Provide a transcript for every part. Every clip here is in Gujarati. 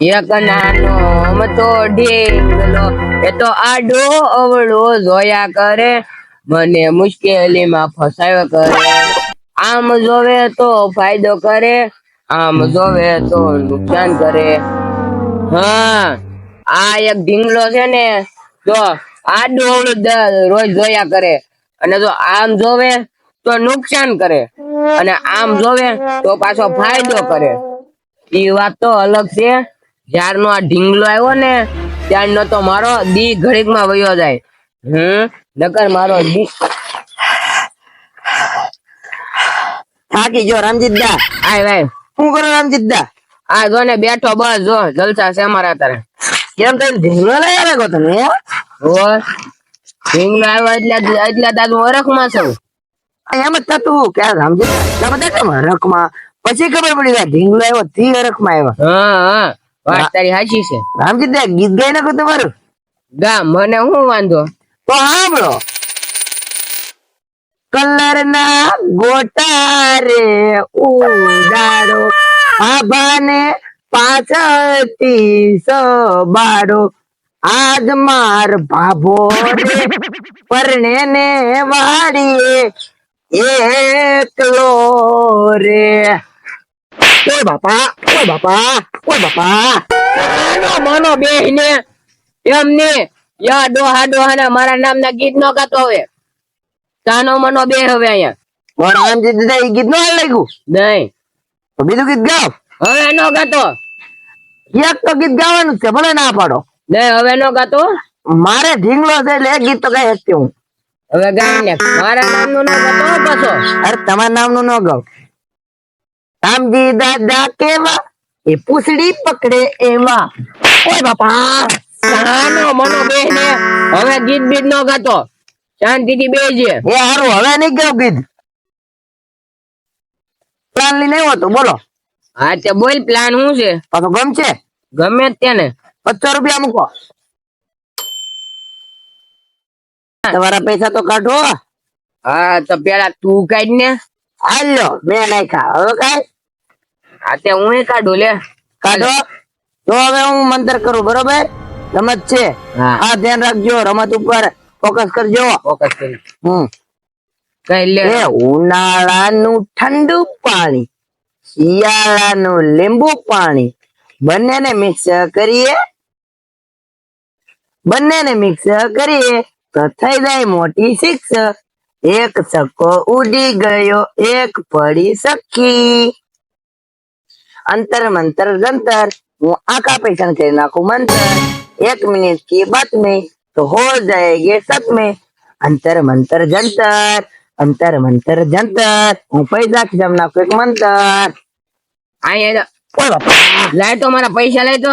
એક નાનો ઢીંગલો એ તો આડો અવળો જોયા કરે. મને મુશ્કેલીમાં ફસાયો કરે. આમ જોવે તો ફાયદો કરે. આમ જોવે તો નુકસાન કરે. હા, આ એક ઢીંગલો છે ને, જો આડો અવળો રોજ જોયા કરે. અને જો આમ જોવે તો નુકસાન કરે. અને આમ જોવે તો પાછો ફાયદો કરે. એ વાત તો અલગ છે. જ્યારનો આ ઢીંગલો આવ્યો ને ત્યારનો તો મારો દી ઘડીકમાં વયો જાય. હમ? નકર મારો દી થાકી જો રામજીત દા આય. ભાઈ શું કરો રામજીત દા આ જો ને બેઠો બસ જો જલસા છે અમારા તારે કેમ તને ઢીંગલો લઈ આવ્યા તમે? ઓ ઢીંગલો આવ્યો એટલે એટલે દાદુ ઓળખમાં છું. એમ જ થતું કે રામજીત દા બધા કેમ હરખમાં. પછી ખબર પડી ઢીંગલો આવ્યો થી હરખમાં આવ્યો. હા હા. વાત તારી હાચી છે. રામજીત દા ગીત ગાઈ નાખો તમારું? ગા મને હું વાંધો? તો સાંભળો. કલર ના ગોટા રે ઉડાડો. આભાને પાછળથી સબાડો. આજ માર ભાભો રે. પરણે ને વાડીએ એકલો રે. ઓય બાપા ઓય બાપા ઓય બાપા આનો મનો બેહીને એમને યા ડોહા ડોહા મારા નામ ગીત નો ગાતો હવે તાનો મનો બે હવે અહીંયા મારા રામજી દાદા એ ગીત નો લાગ્યું નહીં તો બીજું ગીત ગાવ હવે નો ગાતો એક તો ગીત ગાવાનું છે ભલે ના પાડો નહીં હવે નો ગાતો મારે ઢીંગલો છે એટલે એક ગીત તો ગાઈ શકતી હું હવે ગાય ને મારા નામનું નો ગાતો પાછો અરે તમારા નામનું ન ગાવ રામજી દાદા કેવા? એ પૂછડી પકડે એવા. ઓય બાપા સાનો મનો બેહીને હવે ગીત બીત નો ગાતો. શાંતિથી બેજે એ હારું હવે નહીં ગાવ ગીત. પ્લાન લઈને આવ્યો તો બોલો. હા તે બોલ પ્લાન શું છે? પાછો ગમ છે. ગમે તેને. પચાસ રૂપિયા મૂકો. તમારા પૈસા તો કાઢો. હા તો પેલા તું કાઢ ને. હાલ્યો મેં નાખ્યા હવે કાંઈ? હા તે હું કાઢું લે. કાઢો. તો હવે હું મંતર કરું બરોબર? રમત છે. હા. ધ્યાન રાખજો રમત ઉપર ફોકસ કરજો. ફોકસ કરી. હમ. કઈ લે. ઉનાળાનું ઠંડુ પાણી શિયાળાનું લીંબુ પાણી બંનેને મિક્સ કરીએ. બંનેને મિક્સ કરીએ તો થઈ જાય મોટી સિક્સ એક સકો ઉડી ગયો એક પડી સખી. અંતર મંતર જંતર હું આખા પૈસા કરી નાખું મંતર. એક મિનિટ કી બાત મેં તો હો જાયગે સત મેં. અંતર મંતર જંતર અંતર મંતર જંતર. હું પૈસા જમ નાખું એક મંતર. લાય તો મારા પૈસા લે તો.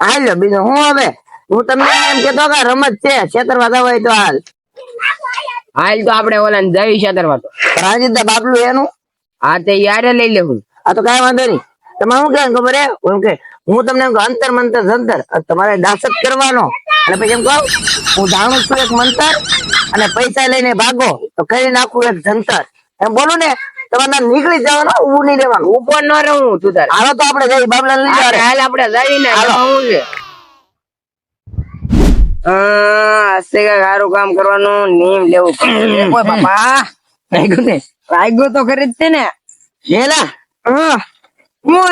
હાલો બીજું હું હવે? હું તમને એમ કેતો કે રમત છે છેતરવા હોય તો હાલ. હાલ તો આપણે ઓલા જઈ છેતરવા તો રાજીતા બાપલું એનું? હા તે યારે લઈ લેવું. આ તો કઈ વાંધો નહીં. તમારે શું કહેવાનું ખબર હે? કે હું તમને એમ કહું અંતર મંતર જંતર. તમારે દાસત કરવાનો. અને પછી એમ કહું હું જાણું છું એક મંતર અને પૈસા લઈને ભાગો તો કરી નાખું એક જંતર. એમ બોલું ને તમારે નીકળી જવાનું ઉભું નહીં રહેવાનું. ઉપર ન રહું તું તારે. હાલો તો આપણે જઈ બાબલા લઈ જાય હાલ આપણે જઈ ને હાલો. હું છે. આસ્તે કાંઈક સારું કામ કરવાનું નિયમ લેવું. પડે બાપા. લાગ્યું તો ખરી જ છે ને. હેલા હું.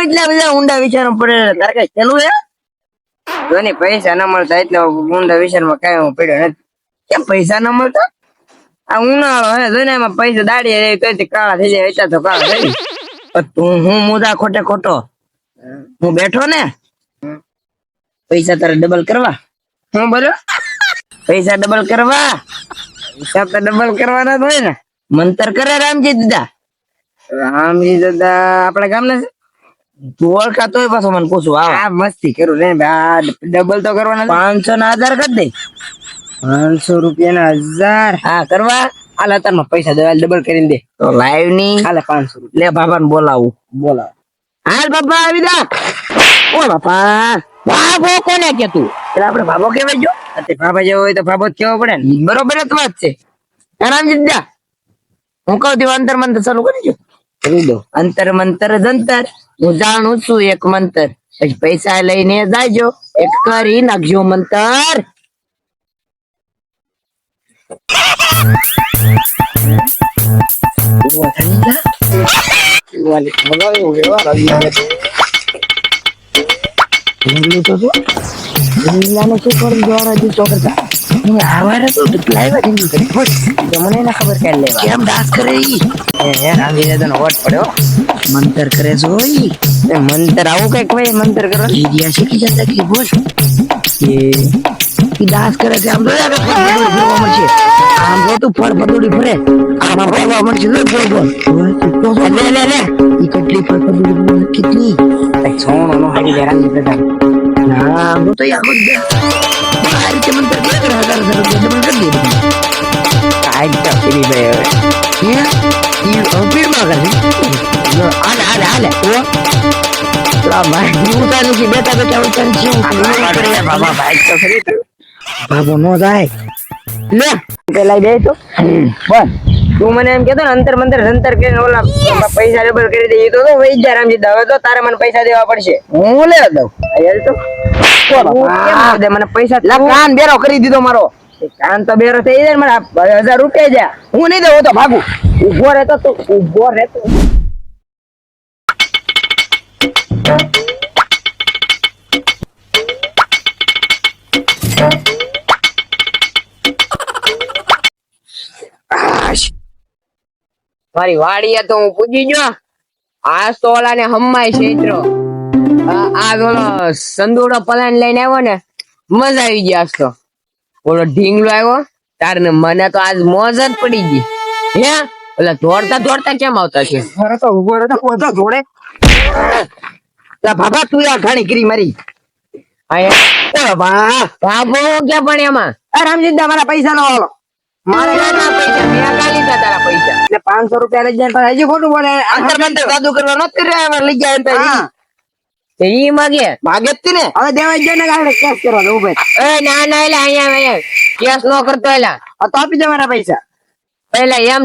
એટલા બધા ઊંડા વિચારો પડે તારે કઈ ચેલું હે? જોની, પૈસા ન મળતા એટલે ઊંડા વિચારમાં કઈ હું પડ્યો નથી. કેમ પૈસા ન મળતા? આ ઉનાળો હે, જોને એમાં પૈસા દાડી રહી તો કાળા થઈ જાય એટલા તો કાળા થઈ તું હું મુદા ખોટે ખોટો? હું બેઠો ને? પૈસા તારે ડબલ કરવા? હું બોલો? પૈસા ડબલ કરવા? હિસાબ તો ડબલ કરવાના જ હોય ને. મંતર કરે રામજી દાદા. રામજી દાદા આપણા ગામના છે તું ઓળખાતો હોય પાછો મને પૂછું આવા આ મસ્તી કરું રે આ ડબલ તો કરવાના પાંચસો ના આધાર કરી દે પાંચસો રૂપિયાના હજાર હા કરવા હાલ અત્યારમાં પૈસા દેવા ડબલ કરીને દે તો લાઈવની હાલે પાંચસો રૂપિયા લે બાબા ને બોલાવું બોલાવો હાલ બાપા આવી જા ઓ બાપા બાબો કોને કે તું એટલે આપણે બાબો કેવાય જો અત્યારે બાબા જેવો હોય તો બાબો જ કેવો પડે ને બરોબર જ વાત છે હે રામજી દાદા હું કહું છું અંતર મંતર ચાલુ કરી દો કરી દો અંતર મંતર જંતર હું જાણું છું એક મંતર. પછી પૈસા લઈને જાજો. એક કરી નાખજો મંતર. શું? કરું જવાના દી ચોકરતા. આવારે તો કેટલા આવ્યા ઢીંગી કરી. બસ, મને ના ખબર ક્યારે લેવા. કેમ ડાન્સ કરે ઈ? એ હે, રામજી દાદાનો વટ પડ્યો. મંતર કરે છે ઈ. મંતર આવું કંઈક હોય મંતર કરો ઈ રહ્યા શીખી જતા કે બોલ કે ઈ ડાન્સ કરે છે આમ તો યાર ફળ ફરવા મળશે આમ જો તું ફળ ફટોડી ફરે આમાં ફરવા મળશે લે બોલ બોલ લે લે લે ઈ કેટલી ફળ ફટોડી કેટલી કંઈક નો હાડી રામજી દાદા ના આમ તો યાર આ રીતે મંતર કરે કરે હજાર હજાર રૂપિયા ડબલ કરી દે કાઈ તો ફરી બે હે ઈ અપીરમાં કરે હાલે હાલે હાલે ઓ પેલા ભાઈ ભાઈ બાબો નો જાય લે પેલા બે તો બસ તું મને એમ કેતો ને અંતર મંતર સંતર કરીને ઓલા પૈસા ડબલ કરી દે. તો તો રામજી દવે તો તારે મને પૈસા દેવા પડશે. હું લે દઉં. યાર તો. દે? મને પૈસા લા કાન બેરો કરી દીધો મારો. કાન તો બેરો થઈ જાય ને મને હજાર રૂપિયા જા હું નહીં દઉં તો ભાગું. ઊભો રહેતો તું ઊભો રહેતો. મારી વાડીએ તો હું પૂજી ગયો. આ ઓલા ને હમ્માય છેતરો આ આ ઓલો સંદૂડો પલાન લઈને આવ્યો ને મજા આવી ગઈ આજ તો. ઓલો ઢીંગલો આવ્યો તાર ને મને તો આજ મોજ જ પડી ગઈ. હે? એટલે દોડતા દોડતા કેમ આવતા છે? અરે તો ઊભો રહે તો પોતો જોડે બાબા તું યાર ઘણી કરી મારી. બાબો. ક્યાં પણ એમાં? આ રામજીદા મારા પૈસા નો મારે ના પૈસા મેં કાઢી લીધા તારા પૈસા. એટલે પાંચસો રૂપિયા લઈ જાય પણ હજી ખોટું બોલે અંતર મંતર જાદુ કરવા નથી કર્યા હવે લઈ જાય તો ઈ માગે. માગે જ ને હવે દેવાય જાય ને કારણે કેસ કરવાનો ઉભે. એ ના ના એલા અહીંયા અહીંયા કેસ નો કરતો એલા. આ તો આપી દે મારા પૈસા. પેલા એમ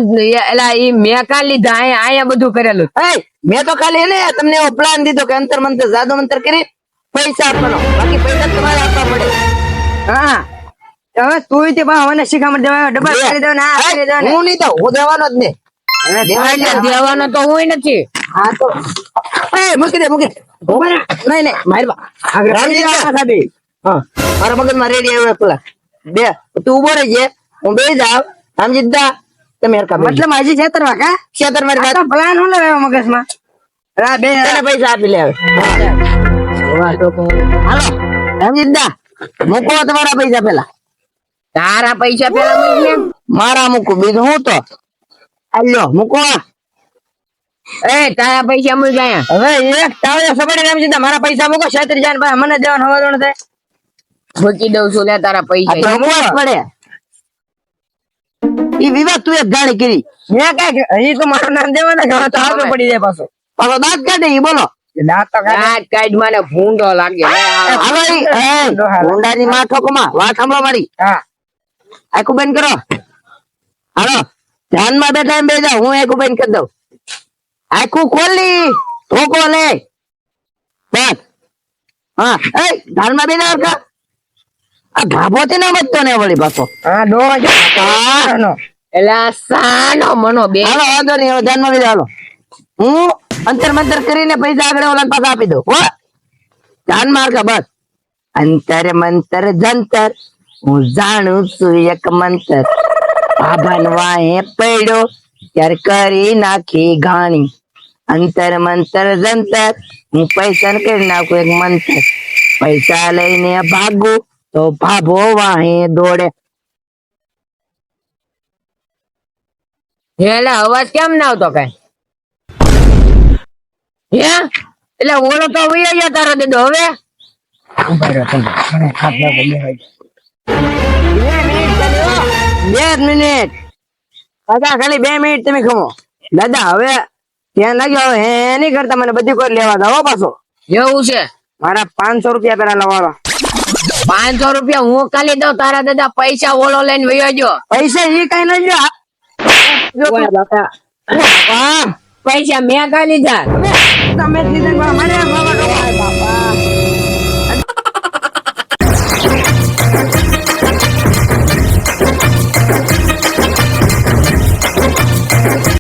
એલા ઈ મેં કાલ લીધા અહીંયા અહીંયા બધું કરેલું. એ મેં તો ખાલી એને તમને એવો પ્લાન દીધો કે અંતર મંતર જાદુ મંતર કરી પૈસા આપવાનો. બાકી પૈસા તમારે આપવા પડે. હા. હવે તું તે બા મને શીખામણ દેવા ડબલ કરી દો ને કરી દો હું નહીં દઉં હું દેવાનો જ નહીં. દેવાનો તો હું નથી. હા તો. એ મૂકી દે મૂકી દે. નહીં નહીં મારી હા રેડી આવ્યો પેલા. બે તું ઊભો રહેજે. હું બે જાવ રામજી દા તમે બેસજો. મતલબ હજી છેતરવા કા ખેતર મારી વાત તો પ્લાન હું લેવા મગજમાં? રા બે પૈસા આપી લે હવે હાલો. રામજી દા મૂકો તમારા પૈસા પેલા. તારા પૈસા પેલા મૂકી મારા મૂકું બીજું હું તો? હાલ્યો મૂકો એ તારા પૈસા મૂકી અહીંયા. હવે એક તાવડે સબડે રામજી દા મારા પૈસા મૂકો છેતરી જાન ભાઈ મને દેવાનું હવા દોણ થાય મૂકી દઉં છું લે તારા પૈસા. પડે ઈ વિવાદ તું એક જાણી કરી. મેં કઈ અહીં તો મારું નામ દેવાના કે તો આગળ પડી જાય પાછો. પાછો દાંત કાઢે ઈ બોલો. દાંત કાઢ. મને ભૂંડો લાગે. હાલો. ઈ એ ઊંડાની માં ઠોકમાં વાત સાંભળો મારી. હા. આખું બંધ કરો. હાલો ધ્યાનમાં બેઠા એમ બેસા હું આખું બંધ કરી દઉં. આખું ખોલી ઠોકો લે. બસ. હા એ ધ્યાનમાં બેસા હરખા. આ ભાભો તે ના બચતો ને વળી પાછો. હા ડો હા. એટલે સાનો મનો બે. હાલો વાંધો નહીં હવે ધ્યાનમાં બેસા હાલો. હું અંતર મંતર કરીને પૈસા આગળ ઓલા પાછા આપી દઉં. હો. ધ્યાનમાં હરખા બસ. અંતર મંતર જંતર. હું જાણું છું એક મંતર. ભાભાન વાહે પડ્યો ત્યાર કરી નાખી ઘાણી. અંતર મંતર જંતર હું પૈસા કરી નાખું એક મંતર. પૈસા લઈને ભાગું તો ભાભો વાહે દોડે. એટલે અવાજ કેમ ના આવતો કઈ? હે? એટલે ઓલો તો વયો ગયો તારો દેદો હવે? બે જ મિનિટ. દાદા ખાલી બે મિનિટ તમે ખમો. દાદા હવે ત્યાં ના ગયો હે નહીં કરતા મને બધી કોઈ લેવા દો પાછો. એવું છે? મારા પાંચસો રૂપિયા પેલા લવાના. પાંચસો રૂપિયા હું કાલી દઉં તારા દાદા પૈસા ઓલો લઈને વયો જો પૈસા એ કઈ નહીં જો પૈસા મેં કાલી લીધા? તમે